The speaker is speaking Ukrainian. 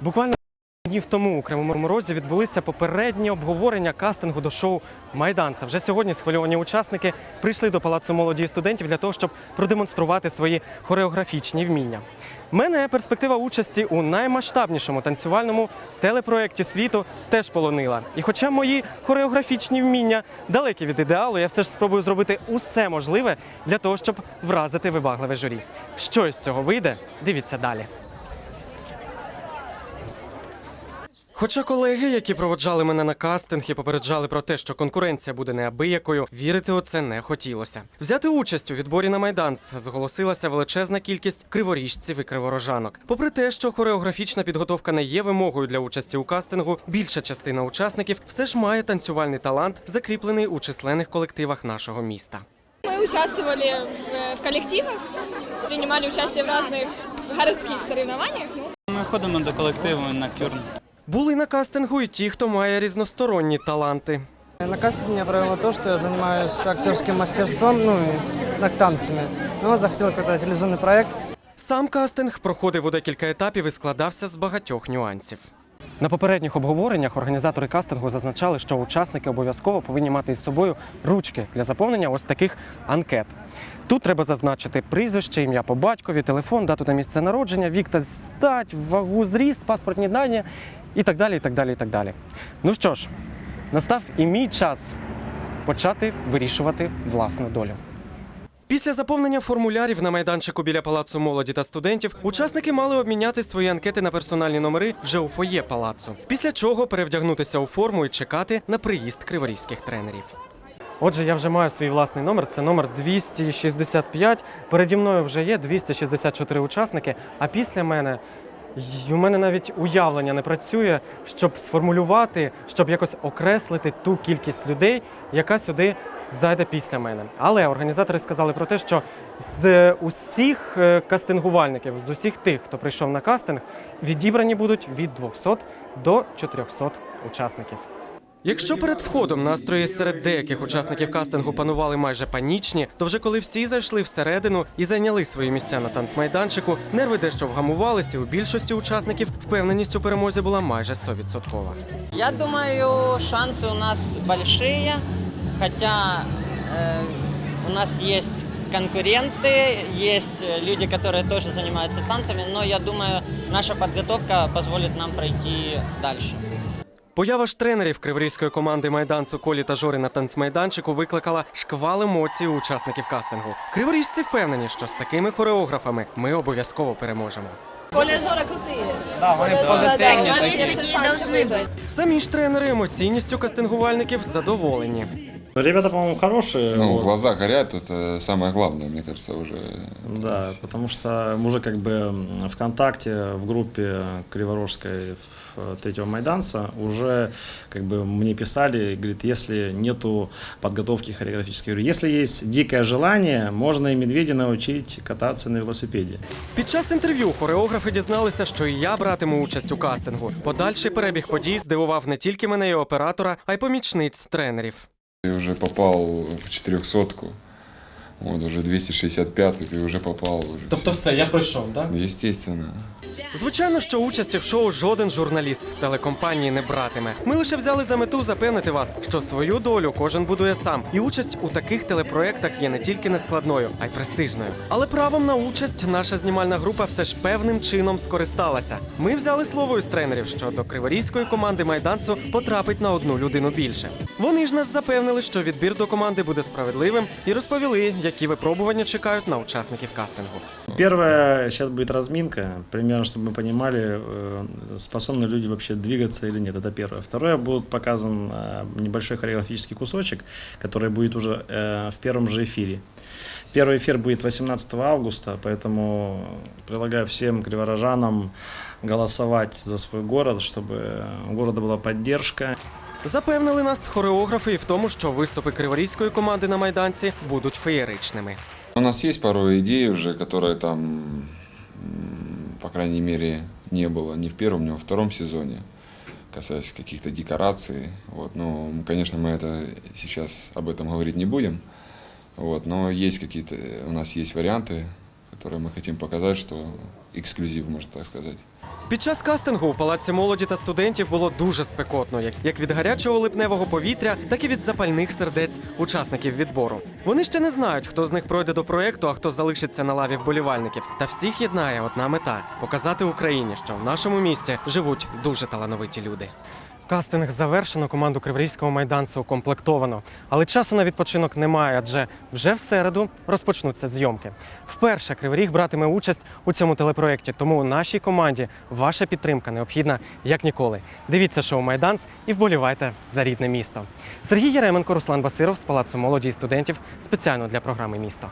Буквально днів тому у Кривому Розі відбулися попередні обговорення кастингу до шоу Майданця. Вже сьогодні схвильовані учасники прийшли до палацу молоді і студентів для того, щоб продемонструвати свої хореографічні вміння. Мене перспектива участі у наймасштабнішому танцювальному телепроєкті світу теж полонила. І хоча мої хореографічні вміння далекі від ідеалу, я все ж спробую зробити усе можливе для того, щоб вразити вибагливе журі. Що із цього вийде? Дивіться далі. Хоча колеги, які проводжали мене на кастинг і попереджали про те, що конкуренція буде неабиякою, вірити у це не хотілося. Взяти участь у відборі на майданс зголосилася величезна кількість криворіжців і криворожанок. Попри те, що хореографічна підготовка не є вимогою для участі у кастингу, більша частина учасників все ж має танцювальний талант, закріплений у численних колективах нашого міста. Мы участвовали в, в коллективах, принимали участие в разных городских соревнованиях. Ну, Ми входимо до колективу на Ноктюрн. Були на кастингу і ті, хто має різносторонні таланти. На кастинге я проявил то, что я занимаюсь актерским мастерством, ну и так, танцами. Ну вот захотел какой-то телевизионный проект. Сам кастинг проходив у декілька етапів і складався з багатьох нюансів. На попередніх обговореннях організатори кастингу зазначали, що учасники обов'язково повинні мати із собою ручки для заповнення ось таких анкет. Тут треба зазначити прізвище, ім'я по батькові, телефон, дату та місце народження, вік та стать, вагу, зріст, паспортні дані і так далі. і так далі, і так далі. Ну що ж, настав і мій час почати вирішувати власну долю. Після заповнення формулярів на майданчику біля палацу молоді та студентів учасники мали обміняти свої анкети на персональні номери вже у фоє палацу. Після чого перевдягнутися у форму і чекати на приїзд криворізьких тренерів. Отже, я вже маю свій власний номер. Це номер 265. Переді мною вже є 264 учасники. А після мене у мене навіть уявлення не працює, щоб сформулювати, щоб якось окреслити ту кількість людей, яка сюди зайде після мене. Але організатори сказали про те, що з усіх е, кастингувальників, з усіх тих, хто прийшов на кастинг, відібрані будуть від 200 до 400 учасників. Якщо перед входом настрої серед деяких учасників кастингу панували майже панічні, то вже коли всі зайшли всередину і зайняли свої місця на танцмайданчику, нерви дещо вгамувалися. і У більшості учасників впевненість у перемозі була майже 100%. Я думаю, шансы у нас большие, хотя э, у нас есть конкуренты, есть э, люди, которые тоже занимаются танцами, но я думаю, наша подготовка позволит нам пройти дальше. Поява ж тренерів криворізької команди майданцу Колі та Жори на танцмайданчику викликала шквал емоцій у учасників кастингу. Криворіжці впевнені, що з такими хореографами ми обов'язково переможемо. Коля и Жора крутые. Да, вони Коля и Жора, позитивні да, у нас такі. есть все шансы выиграть. Самі ж тренери емоційністю кастингувальників задоволені. Ну, Ребята, по-моему, хорошие. Ну, вот. глаза горят, это самое главное, мне кажется, уже. Да, потому что мы уже как бы м, ВКонтакте, в группе Криворожской в, э, третьего майданца уже как бы мне писали, говорит, если нету подготовки хореографической, я говорю, если есть дикое желание, можно и медведя научить кататься на велосипеде. Під час інтерв'ю хореографи дізналися, що і я братиму участь у кастингу. Подальший перебіг подій здивував не тільки мене і оператора, а й помічниць тренерів. Ты уже попал в четырехсотку, вот уже 265 ты уже попал. Уже Тобто, все, я пройшов, так? Естественно. Звичайно, що участі в шоу жоден журналіст телекомпанії не братиме. Ми лише взяли за мету запевнити вас, що свою долю кожен будує сам, і участь у таких телепроєктах є не тільки нескладною, а й престижною. Але правом на участь наша знімальна група все ж певним чином скористалася. Ми взяли слово із тренерів, що до криворізької команди майданцу потрапить на одну людину більше. Вони ж нас запевнили, що відбір до команди буде справедливим, і розповіли, які випробування чекають на учасників кастингу. Первое, сейчас будет разминка, примерно, чтобы мы понимали, э, способны люди вообще двигаться или нет, это первое. Второе, будет показан э, небольшой хореографический кусочек, который будет уже э, в первом же эфире. Первый эфир будет 18 августа, поэтому предлагаю всем криворожанам голосовать за свой город, чтобы у города была поддержка. Запевнили нас хореографи і в тому, що виступи криворізької команди на майданці будуть феєричними. У нас есть пару идей уже, которые там, м, по крайней мере, не было ни в первом, ни во втором сезоне, касаясь каких-то декораций. Вот. Но, м, конечно, мы это сейчас об этом говорить не будем. Вот. Но есть какие-то, у нас есть варианты, которые мы хотим показать, что эксклюзив, можно так сказать. Під час кастингу у палаці молоді та студентів було дуже спекотно, як- як від гарячого липневого повітря, так і від запальних сердець учасників відбору. Вони ще не знають, хто з них пройде до проекту, а хто залишиться на лаві вболівальників. Та всіх єднає одна мета показати Україні, що в нашому місті живуть дуже талановиті люди. Кастинг завершено, команду Криворізького майданцю укомплектовано. Але часу на відпочинок немає, адже вже в середу розпочнуться зйомки. Вперше Кривий Ріг братиме участь у цьому телепроєкті, тому нашій команді ваша підтримка необхідна як ніколи. Дивіться шоу Майданц і вболівайте за рідне місто. Сергій Яременко, Руслан Басиров з Палацу молоді і студентів спеціально для програми Місто.